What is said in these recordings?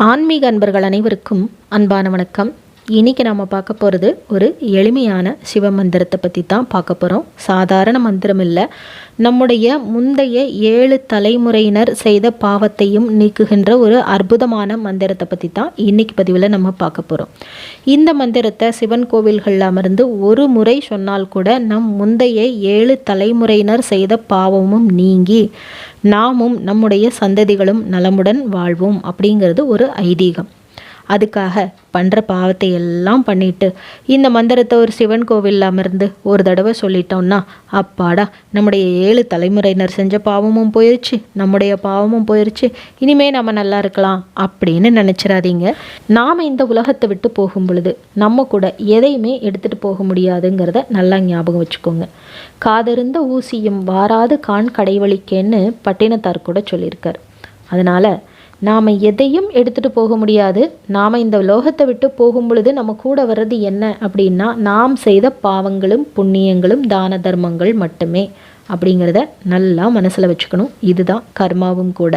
ஆன்மீக அன்பர்கள் அனைவருக்கும் அன்பான வணக்கம். இன்னைக்கு நாம் பார்க்க போகிறது ஒரு எளிமையான சிவ மந்திரத்தை பற்றி தான் பார்க்க போகிறோம் சாதாரண மந்திரம் இல்லை. நம்முடைய முந்தைய ஏழு தலைமுறையினர் செய்த பாவத்தையும் நீக்குகின்ற ஒரு அற்புதமான மந்திரத்தை பற்றி தான் இன்னைக்கு பதிவில் நம்ம பார்க்க போகிறோம் இந்த மந்திரத்தை சிவன் கோவில்களில் அமர்ந்து ஒரு முறை சொன்னால் கூட நம் முந்தைய ஏழு தலைமுறையினர் செய்த பாவமும் நீங்கி நாமும் நம்முடைய சந்ததிகளும் நலமுடன் வாழ்வோம் அப்படிங்கிறது ஒரு ஐதீகம். அதுக்காக பண்ணுற பாவத்தை எல்லாம் பண்ணிட்டு இந்த மந்திரத்தை ஒரு சிவன் கோவிலில் அமர்ந்து ஒரு தடவை சொல்லிட்டோம்னா அப்பாடா நம்முடைய ஏழு தலைமுறையினர் செஞ்ச பாவமும் போயிடுச்சு நம்முடைய பாவமும் போயிடுச்சு இனிமே நம்ம நல்லா இருக்கலாம் அப்படின்னு நினச்சிடாதீங்க நாம் இந்த உலகத்தை விட்டு போகும் பொழுது நம்ம கூட எதையுமே எடுத்துகிட்டு போக முடியாதுங்கிறத நல்லா ஞாபகம் வச்சுக்கோங்க. காதிருந்த ஊசியும் வாராது கான் கடைவழிக்கேன்னு பட்டினத்தார் கூட சொல்லியிருக்கார். அதனால் நாம் எதையும் எடுத்துகிட்டு போக முடியாது. நாம் இந்த லோகத்தை விட்டு போகும் பொழுது நம்ம கூட வர்றது என்ன அப்படின்னா நாம் செய்த பாவங்களும் புண்ணியங்களும் தான தர்மங்கள் மட்டுமே அப்படிங்கிறத நல்லா மனசில் வச்சுக்கணும். இதுதான் கர்மாவும் கூட.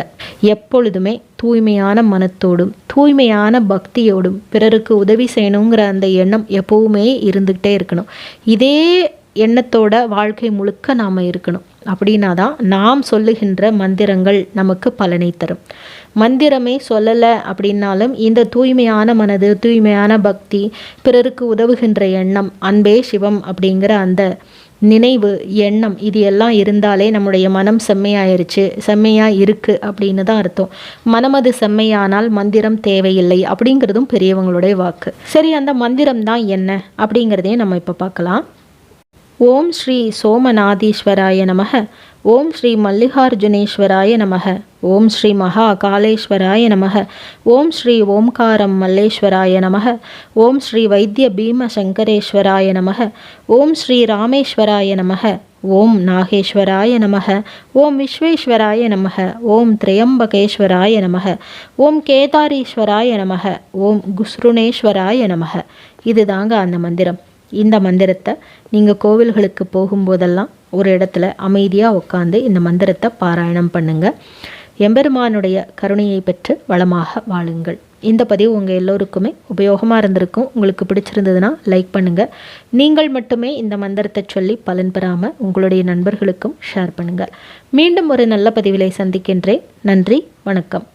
எப்பொழுதுமே தூய்மையான மனத்தோடும் தூய்மையான பக்தியோடும் பிறருக்கு உதவி செய்யணுங்கிற அந்த எண்ணம் எப்போவுமே இருந்துக்கிட்டே இருக்கணும். இதே எண்ணத்தோட வாழ்க்கை முழுக்க நாம் இருக்கணும். அப்படின்னா தான் நாம் சொல்லுகின்ற மந்திரங்கள் நமக்கு பலனை தரும். மந்திரமே சொல்லலை அப்படின்னாலும் இந்த தூய்மையான மனது தூய்மையான பக்தி பிறருக்கு உதவுகின்ற எண்ணம் அன்பே சிவம் அப்படிங்கிற அந்த நினைவு எண்ணம் இது எல்லாம் இருந்தாலே நம்முடைய மனம் செம்மையாயிருச்சு செம்மையாக இருக்குது அப்படின்னு தான் அர்த்தம். மனமது செம்மையானால் மந்திரம் தேவையில்லை அப்படிங்கிறதும் பெரியவங்களுடைய வாக்கு. சரி அந்த மந்திரம் தான் என்ன அப்படிங்கிறதையும் நம்ம இப்போ பார்க்கலாம். ஓம் ஸ்ரீ சோமநாதீஸ்வராய நமக ஓம் ஸ்ரீ மல்லிகார்ஜுனேஸ்வராய நமக ஓம் ஸ்ரீ மகா காலேஸ்வராய நமக ஓம் ஸ்ரீ ஓம்காரம் மல்லேஸ்வராய நமக ஓம் ஸ்ரீ வைத்திய பீம சங்கரேஸ்வராய நமக ஓம் ஸ்ரீ ராமேஸ்வராய நமக ஓம் நாகேஸ்வராய நமக ஓம் விஸ்வேஸ்வராய நமக ஓம் திரையம்பகேஸ்வராய நமக ஓம் கேதாரீஸ்வராய நமக ஓம் குஸ்ருணேஸ்வராய நமக இதுதாங்க அந்த மந்திரம் இந்த மந்திரத்தை நீங்கள் கோவில்களுக்கு போகும்போதெல்லாம் ஒரு இடத்துல அமைதியாக உட்காந்து இந்த மந்திரத்தை பாராயணம் பண்ணுங்கள் எம்பெருமானுடைய கருணையை பெற்று வளமாக வாழுங்கள். இந்த பதிவு உங்கள் எல்லோருக்குமே உபயோகமாக இருந்திருக்கும். உங்களுக்கு பிடிச்சிருந்ததுன்னா லைக் பண்ணுங்கள் நீங்கள் மட்டுமே இந்த மந்திரத்தை சொல்லி பலன் பெறாமல் உங்களுடைய நண்பர்களுக்கும் ஷேர் பண்ணுங்கள் மீண்டும் ஒரு நல்ல பதிவிலை சந்திக்கின்றேன். நன்றி வணக்கம்.